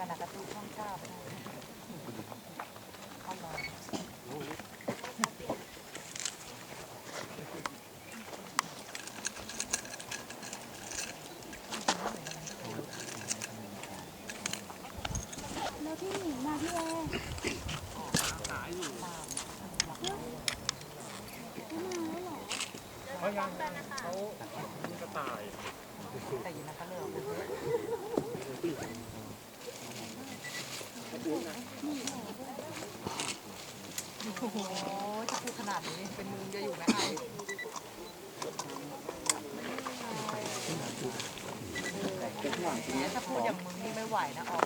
กันนะกระตูช่องเก้าไปเข้ามาแล้วพี่หนิงมาพี่เอเขายังเขาตายแต่ยินนะคะเลิก โอ้โหจะพูดขนาดนี้เป็นมึงจะอยู่ไหมไอ้ถ้าพูดอย่างมึงนี่ไม่ไหวนะออก